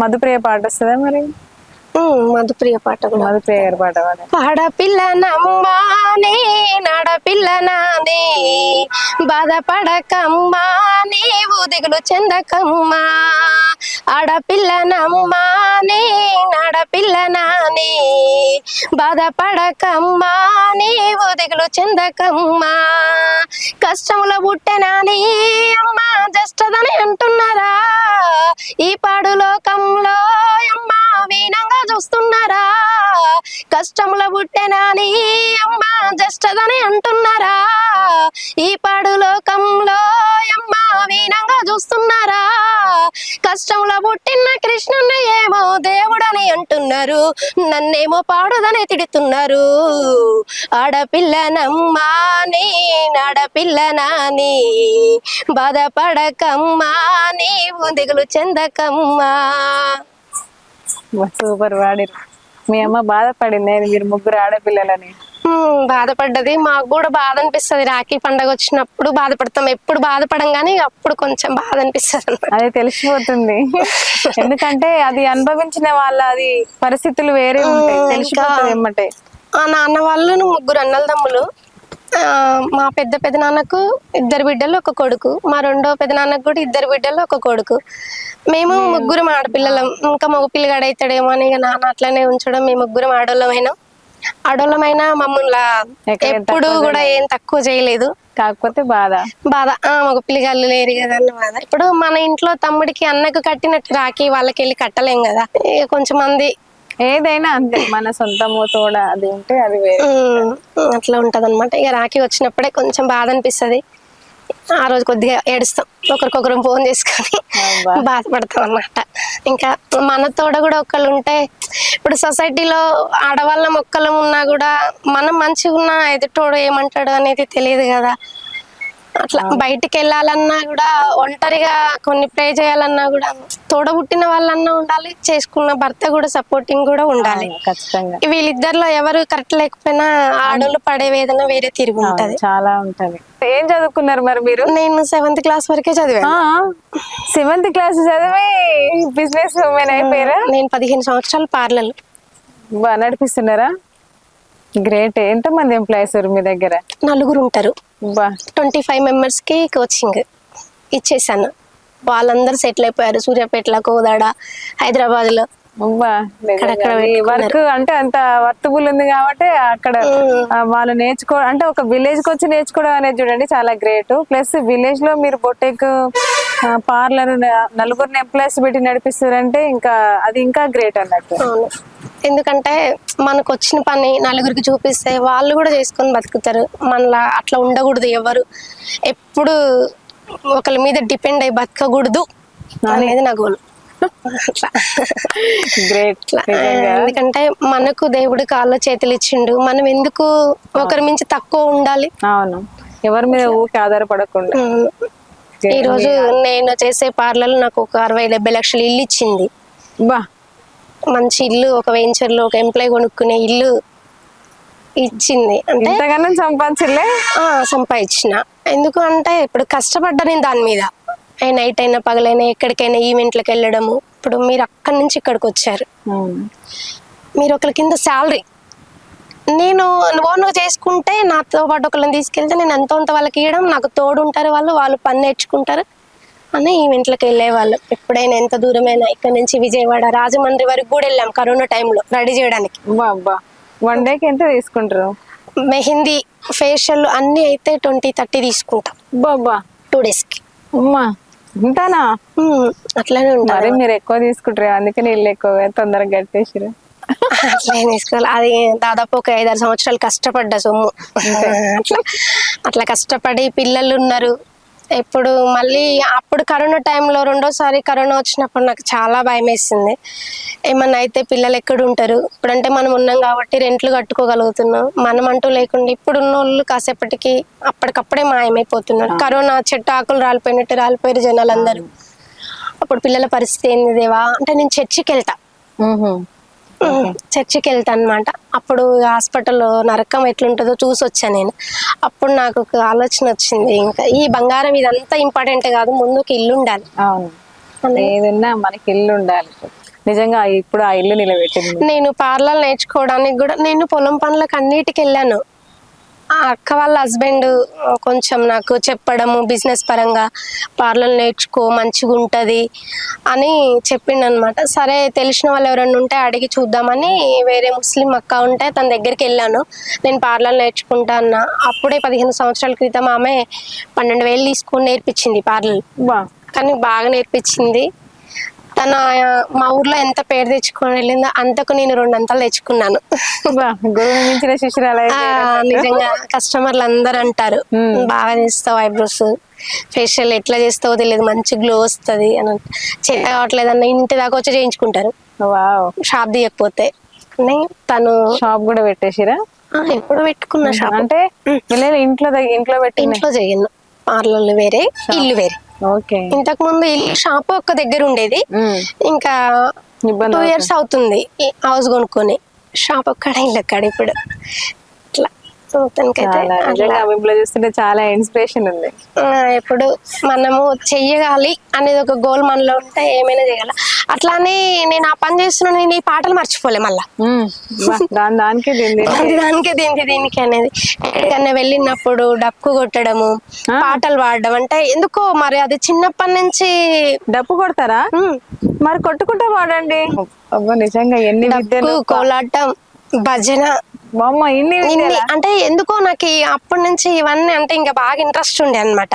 మధుప్రియ పాట వస్తుందా మరి? మధుప్రియ పాట మధుప్రియ గారి పాట పాడండి. ఆడపిల్లనమ్మా నే నడపిల్లనానే బాధపడకమ్మా నీవు దిగులు చెందకమ్మా. ఆడపిల్లనమ్మా నే నడపిల్లనానే బాధపడకమ్మా నీవు దిగులు చెందకమ్మా. కష్టముల పుట్టెనాని అమ్మా జస్టదని అంటున్నారా. ఈ పాడు లోకంలో అమ్మా వీనంగా చూస్తున్నారా? కష్టముల పుట్టెనాని అమ్మ జస్టదని అంటున్నారా? ఈ పాడు లోకంలో అమ్మ వీనంగా చూస్తున్నారా? కష్టముల పుట్టిన కృష్ణుని ఏమో దేవుడని అంటున్నారు. నన్నేమో పాడుదని తిడుతున్నారు. ఆడపిల్లనమ్మా నీ ఆడపిల్లనాని బాధపడకమ్మా నీవు దిగులు చెందకమ్మా. సూపర్ పాడిరు మీ అమ్మ బాధపడింది మీరు ముగ్గురు ఆడపిల్లలని. బాధపడ్డది. మాకు కూడా బాధ అనిపిస్తుంది రాఖీ పండగ వచ్చినప్పుడు బాధపడతాం. ఎప్పుడు బాధపడం కానీ అప్పుడు కొంచెం బాధ అనిపిస్తుంది అది తెలిసిపోతుంది. ఎందుకంటే అది అనుభవించిన వాళ్ళ అది పరిస్థితులు వేరే ఉంటాయి. తెలిసిపోతుంది ఏమంటే ఆ నాన్న వాళ్ళు ముగ్గురు అన్నల తమ్ములు మా పెద్ద పెద్ద నాన్నకు ఇద్దరు బిడ్డలు ఒక కొడుకు. మా రెండో పెద్ద నాన్నకు కూడా ఇద్దరు బిడ్డలు ఒక కొడుకు. మేము ముగ్గురం ఆడపిల్లలం. ఇంకా మగ పిల్లగాడు అవుతాడేమో అని ఇక నాన్న అట్లనే ఉంచడం మేము ముగ్గురం ఆడోళ్ళమైనా. ఆడోళ్ళమైనా మమ్మల్ని ఎప్పుడు కూడా ఏం తక్కువ చేయలేదు. కాకపోతే బాధ. బాధ. ఆ మగ పిల్లగాళ్ళు లేరు కదా అన్న బాధ. ఇప్పుడు మన ఇంట్లో తమ్ముడికి అన్నకు కట్టినట్టు రాకి వాళ్ళకి వెళ్ళి కట్టలేం కదా. ఇక కొంచెం మంది ఏదైనా అంతే మన సొంతము తోడ అది ఉంటే అది వేరే. అట్లా ఉంటది అనమాట ఇక రాఖీ వచ్చినప్పుడే కొంచెం బాధ అనిపిస్తుంది ఆ రోజు కొద్దిగా ఏడుస్తాం. ఒకరికొకరు ఫోన్ చేసుకొని. బాధపడతాం అన్నమాట ఇంకా మన తోడ కూడా ఒకళ్ళు ఉంటే ఇప్పుడు సొసైటీలో ఆడవాళ్ళం ఒక్కళ్ళం ఉన్నా కూడా మనం మంచిగా ఉన్నా ఎదుటోడు ఏమంటాడు అనేది తెలియదు కదా. అట్లా బయటికి వెళ్ళాలన్నా కూడా ఒంటరిగా కొన్ని ప్రే చేయాలన్నా కూడా తోడబుట్టిన వాళ్ళన్నా ఉండాలి చేసుకున్న భర్త కూడా సపోర్టింగ్ కూడా ఉండాలి. ఖచ్చితంగా. వీళ్ళిద్దరిలో ఎవరు కరెక్ట్ లేకపోయినా ఆడోళ్ళు పడే వేదన వేరే తిరిగి ఉంటది. చాలా ఉంటది. ఏం చదువుకున్నారు మరి మీరు? నేను సెవెంత్ క్లాస్ వరకే చదివాను. సెవెంత్ క్లాస్ చదివి బిజినెస్ ఉమెన్ అయిపోయారా? నేను పదిహేను సంవత్సరాలు పార్లర్ బాగా నడిపిస్తున్నారా? గ్రేట్. ఎంత మంది ఎంప్లాయీస్ మీ దగ్గర? నలుగురు ఉంటారు. ట్వంటీ ఫైవ్ మెంబర్స్కి కోచింగ్ ఇచ్చేసాను. వాళ్ళందరూ సెటిల్ అయిపోయారు. సూర్యాపేటలో కోదాడ హైదరాబాద్లో అబ్బా, అక్కడక్కడ వర్క్ అంటే అంత వర్తబుల్ ఉంది కాబట్టి అక్కడ వాళ్ళు నేర్చుకో అంటే ఒక విలేజ్కి వచ్చి నేర్చుకోవడం అనేది చూడండి చాలా గ్రేట్ ప్లస్ విలేజ్లో మీరు బొటెక్ పార్లర్ నలుగురిని ఎంప్లాయీస్ పెట్టి నడిపిస్తారంటే ఇంకా అది ఇంకా గ్రేట్ అన్నట్టు. ఎందుకంటే మనకు వచ్చిన పని నలుగురికి చూపిస్తే వాళ్ళు కూడా చేసుకొని బతుకుతారు. మనలా అట్లా ఉండకూడదు ఎవరు. ఎప్పుడు ఒకరి మీద డిపెండ్ అయి బతకకూడదు అనేది నా గోల్. అట్లా. గ్రేట్ ఎందుకంటే మనకు దేవుడు కాళ్ళ చేతులు ఇచ్చిండు. మనం ఎందుకు ఒకరి మించి తక్కువ ఉండాలి? అవును. ఎవరి మీద ఊరికి ఆధారపడకుండా. ఈ రోజు నేను చేసే పార్లర్ నాకు ఒక అరవై డెబ్బై లక్షలు ఇల్లు ఇచ్చింది. బా. మంచి ఇల్లు ఒక వెంచర్లో ఒక ఎంప్లాయ్ కొనుక్కునే ఇల్లు ఇచ్చింది. అంటే సంపాదించలే? సంపాదించిన. ఎందుకు అంటే ఇప్పుడు కష్టపడ్డా నేను దాని మీద. నైట్ అయినా పగలైనా ఎక్కడికైనా ఈవెంట్లకు వెళ్ళడము. ఇప్పుడు మీరు అక్కడి నుంచి ఇక్కడికి వచ్చారు. మీరు ఒకరి కింద శాలరీ. నేను ఓన్గా చేసుకుంటే నాతో పాటు ఒకరిని తీసుకెళ్తే నేను ఎంతో అంత వాళ్ళకి ఇవ్వడం నాకు తోడు ఉంటారు వాళ్ళు వాళ్ళు పని నేర్చుకుంటారు. అని ఈవెంట్లకు వెళ్ళేవాళ్ళు. ఎప్పుడైనా ఎంత దూరమైనా ఇక్కడ నుంచి విజయవాడ రాజమండ్రి వరకు కూడా వెళ్ళాం కరోనా టైంలో రెడీ చేయడానికి. బా బా వన్ డేకి ఎంత తీసుకుంటారు? మెహందీ ఫేషియల్ అన్నీ అయితే ట్వంటీ థర్టీ తీసుకుంటాం. బాబా టూ డేస్కి. అమ్మా ఇంతానా? అట్లానే ఉంటారు. మరి ఎక్కువ తీసుకుంటారు అందుకని ఇల్లు ఎక్కువ తొందరగా కట్టేసిరు అట్లా తీసుకోవాలి అది దాదాపు ఒక ఐదారు సంవత్సరాలు కష్టపడ్డా సొమ్ము. అట్లా అట్లా కష్టపడి పిల్లలు ఉన్నారు. ఇప్పుడు మళ్ళీ అప్పుడు కరోనా టైంలో రెండోసారి కరోనా వచ్చినప్పుడు నాకు చాలా భయం వేసింది ఏమన్నా అయితే పిల్లలు ఎక్కడ ఉంటారు? ఇప్పుడంటే మనం ఉన్నాం కాబట్టి రెంట్లు కట్టుకోగలుగుతున్నాం. మనం అంటూ లేకుండా ఇప్పుడు ఉన్న వాళ్ళు కాసేపటికి అప్పటికప్పుడే మాయమైపోతున్నారు. కరోనా చెట్టు ఆకులు రాలిపోయినట్టు రాలిపోయారు జనాలు అందరూ అప్పుడు పిల్లల పరిస్థితి ఏంది దేవా? అంటే నేను చర్చికి వెళ్తా చర్చికి వెళ్తా అనమాట అప్పుడు హాస్పిటల్లో నరకం ఎట్లుంటుందో చూసి వచ్చా నేను. అప్పుడు నాకు ఒక ఆలోచన వచ్చింది. ఇంకా ఈ బంగారం ఇదంతా ఇంపార్టెంట్ కాదు ముందు ఒక ఇల్లు ఉండాలి అవును ఏదున్నా మనకి ఇల్లు ఉండాలి నిజంగా ఇప్పుడు ఆ ఇల్లు నిలబెట్టింది. నేను పార్లర్ నేర్చుకోవడానికి కూడా నేను పొలం పనులకు అన్నిటికి వెళ్ళాను ఆ అక్క వాళ్ళ హస్బెండ్ కొంచెం నాకు చెప్పడము బిజినెస్ పరంగా పార్లర్ నేర్చుకో మంచిగా ఉంటుంది అని చెప్పిండు అనమాట సరే తెలిసిన వాళ్ళు ఎవరైనా ఉంటే అడిగి చూద్దామని వేరే ముస్లిం అక్క ఉంటే తన దగ్గరికి వెళ్ళాను. నేను పార్లర్ నేర్చుకుంటా అన్న. అప్పుడే పదిహేను సంవత్సరాల క్రితం ఆమె పన్నెండు వేలు తీసుకొని నేర్పించింది పార్లర్. కానీ బాగా నేర్పించింది. తన మా ఊర్లో ఎంత పేరు తెచ్చుకొని వెళ్ళిందో అంతకు నేను తెచ్చుకున్నాను. మించిన శిష్యురాలు ఆ, నిజంగా కస్టమర్లు అందరు అంటారు. బాగా చేస్తావు ఐబ్రోస్. ఫేషియల్ ఎట్లా చేస్తావో తెలియదు. మంచి గ్లో వస్తుంది అని. చేత కావట్లేదు అన్న ఇంటి దాకా వచ్చి చేయించుకుంటారు. వావ్. షాప్ తీయకపోతే. తను షాప్ కూడా పెట్టేసిరా? ఎప్పుడు పెట్టుకున్న షాప్. అంటే ఇంట్లో ఇంట్లో పెట్టింది. ఇంట్లో చేయను. పార్లర్లు వేరే ఇల్లు వేరే. ఇంతకు ముందు ఇల్లు షాప్ ఒక్క దగ్గర ఉండేది. ఇంకా టూ ఇయర్స్ అవుతుంది హౌస్ కొనుక్కొని. షాప్ ఒక్కడ ఇల్లు అక్కడ ఇప్పుడు. ఇట్లా మొత్తానికైతే చాలా నిజంగా మిమ్మల్ని చూస్తుంటే చాలా ఇన్స్పిరేషన్ ఉంది. ఎప్పుడు మనము చెయ్యగాలి అనేది ఒక గోల్ మనలో ఉంటే ఏమైనా చేయగల అట్లానే నేను ఆ పని చేస్తున్నా నేను ఈ పాటలు మర్చిపోలే మళ్ళా. వా, దాని దానికి దానికి. దానికి దీనికి దీనికి అనేది. ఎక్కడికన్నా వెళ్ళినప్పుడు డప్పు కొట్టడము పాటలు పాడడం అంటే ఎందుకో మరి అది చిన్నప్పటి నుంచి డప్పు కొడతారా? మరి కొట్టుకుంటా వాడండి అబ్బా నిజంగా ఎన్ని కోలాటం భజన ఇన్ని? అంటే ఎందుకో నాకు అప్పటి నుంచి ఇవన్నీ అంటే ఇంకా బాగా ఇంట్రెస్ట్ ఉండే అనమాట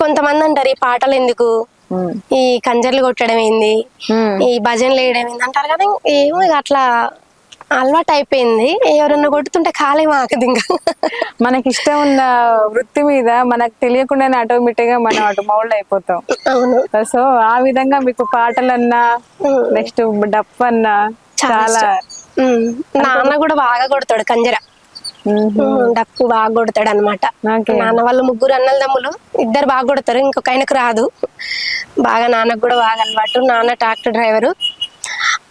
కొంతమంది అంటారు ఈ పాటలు ఎందుకు. ఈ కంజర్లు కొట్టడం ఏంది. ఈ భజనలు వేయడం ఏంది అంటారు కదా ఏమో అట్లా అలవాటు అయిపోయింది ఎవరన్నా కొడుతుంటే ఖాళీ మాకది ఇంకా మనకి ఇష్టం ఉన్న వృత్తి మీద మనకు తెలియకుండానే ఆటోమేటిక్గా మనం అటు మౌల్డ్ అయిపోతాం అవును సో ఆ విధంగా మీకు పాటలన్నా ఉమ్. నెక్స్ట్ డప్ అన్నా చాలా. నాన్న కూడా బాగా కొడతాడు కంజర. డప్పు బాగా కొడతాడు అనమాట నాన్న వాళ్ళు ముగ్గురు అన్నలదమ్ములు ఇద్దరు బాగా కొడతారు ఇంకొక ఆయనకు రాదు. బాగా నాన్నకు కూడా బాగా అలవాటు. నాన్న ట్రాక్టర్ డ్రైవరు.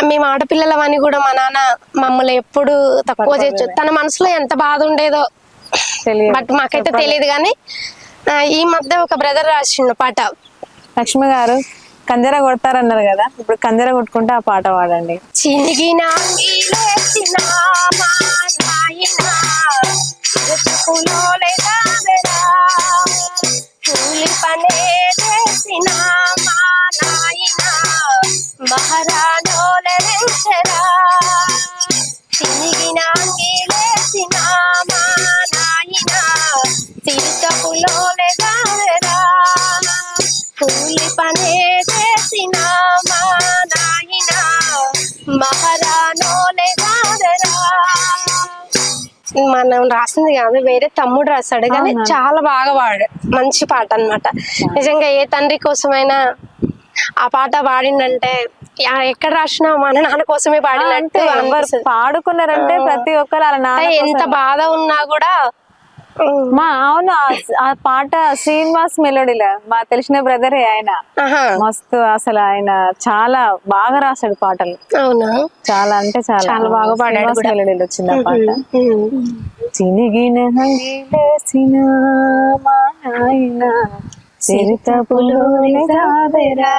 మేము ఆడపిల్లలవని కూడా మా నాన్న మమ్మల్ని ఎప్పుడు తక్కువ చేయొచ్చు. తన మనసులో ఎంత బాధ ఉండేదో. తెలియదు. బట్ మాకైతే తెలియదు కానీ ఈ మధ్య ఒక బ్రదర్ రాసిండు పాట. లక్ష్మి గారు. కంజర కొడతారన్నారు కదా ఇప్పుడు కంజర కొట్టుకుంటే ఆ పాట పాడండి. చినిగిన మనం రాసింది కాదు వేరే తమ్ముడు రాశాడు కానీ చాలా బాగా పాడు మంచి పాట అన్నమాట. నిజంగా ఏ తండ్రి కోసమైనా ఆ పాట పాడిండంటే యా- ఎక్కడ రాసినా మన నాన్న కోసమే పాడినట్టు. పాడుకున్నారంటే ప్రతి ఒక్కరు ఎంత బాధ ఉన్నా కూడా మా అవును ఆ- పాట శ్రీనివాస్ మెలోడీలో మా తెలిసిన బ్రదరే ఆయన. మస్తు అసలు ఆయన చాలా బాగా రాశాడు పాటలు. అవునా? చాలా అంటే చాలా. చాలా బాగా పాడాడు. మెలోడీలో వచ్చింది ఆ పాట. చినిగిన హంగిలేసిన మా నాయన చిరుతపులోని జాబెరా.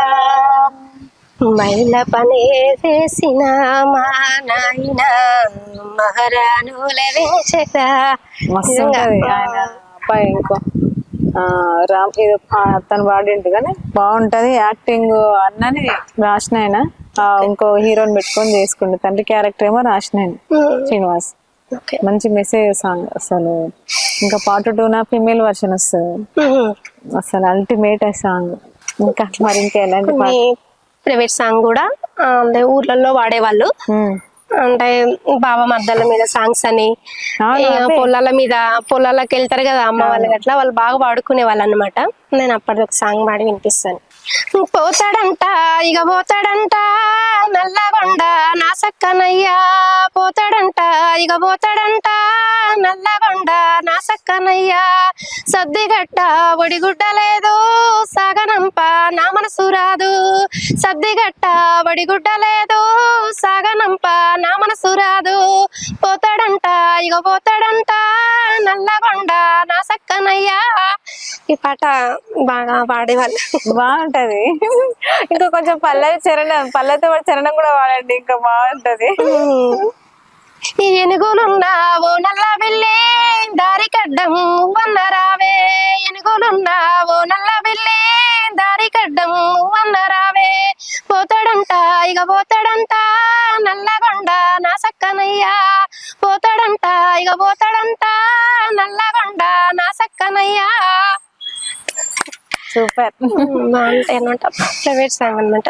మైల పనే చేసిన మా నాయన మహారాణుల ఇంకో. ఆ, రామ్ ఇది తను పాడిండు కానీ బాగుంటది యాక్టింగ్ అన్నని రాసిన ఆయన ఆ, ఇంకో హీరోని పెట్టుకొని చేసుకుండు. తండ్రి క్యారెక్టర్ ఏమో రాసిన ఆయన శ్రీనివాస్. ఓకే. మంచి మెసేజ్ సాంగ్ అసలు. ఇంకా పార్ట్ టూ నా ఫిమేల్ వర్షన్ వస్తుంది. అసలు అల్టిమేట్ సాంగ్. ఇంకా మరి ఇంకా? ఎలాంటి పాట ప్రైవేట్ సాంగ్ కూడా అంటే ఊర్లలో వాడేవాళ్ళు. అంటే బావ మద్దల మీద సాంగ్స్ అని. పొలాల మీద పొలాలకు వెళ్తారు కదా అమ్మ వాళ్ళకి అట్లా వాళ్ళు బాగా పాడుకునే వాళ్ళు అనమాట నేను అప్పటి ఒక సాంగ్ పాడి వినిపిస్తాను. పోతాడంట ఇక పోతాడంట నల్లగొండ నా సక్కనయ్యా. పోతాడంట ఇక పోతాడంట నల్లగొండ నా సక్కనయ్యా సద్దిగట్ట ఒడిగుడ్డ లేదు సాగనంప నా మనసు రాదు. సద్దిగట్ట ఒడిగుడ్డ లేదు సాగనంప నా మనసు రాదు. పోతాడంట ఇక పోతాడంట నల్లగొండ నా సక్కనయ్యా ఈ పాట బాగా పాడేవాళ్ళు. బాగుంటది. ఇంకా కొంచెం పల్లవి చరణం పల్లెతో పాటు చరణం కూడా వాడండి ఇంకా బాగుంటది. ఎనుగులున్నావో నల్ల బిల్లి దారి కడ్డం వన్న రావే. ఎనుగులున్నావో నల్ల బిల్లి దారి కడ్డం వన్న రావే. పోతాడంట ఇక పోతాడంట నల్లగొండ నా సక్కనయ్యా. పోతాడంట ఇక పోతాడంట నల్లగొండ నా సక్కనయ్యా. సూపర్. బాగుంటాయి అనమాట ప్రైవేట్ సాంగ్ అనమాట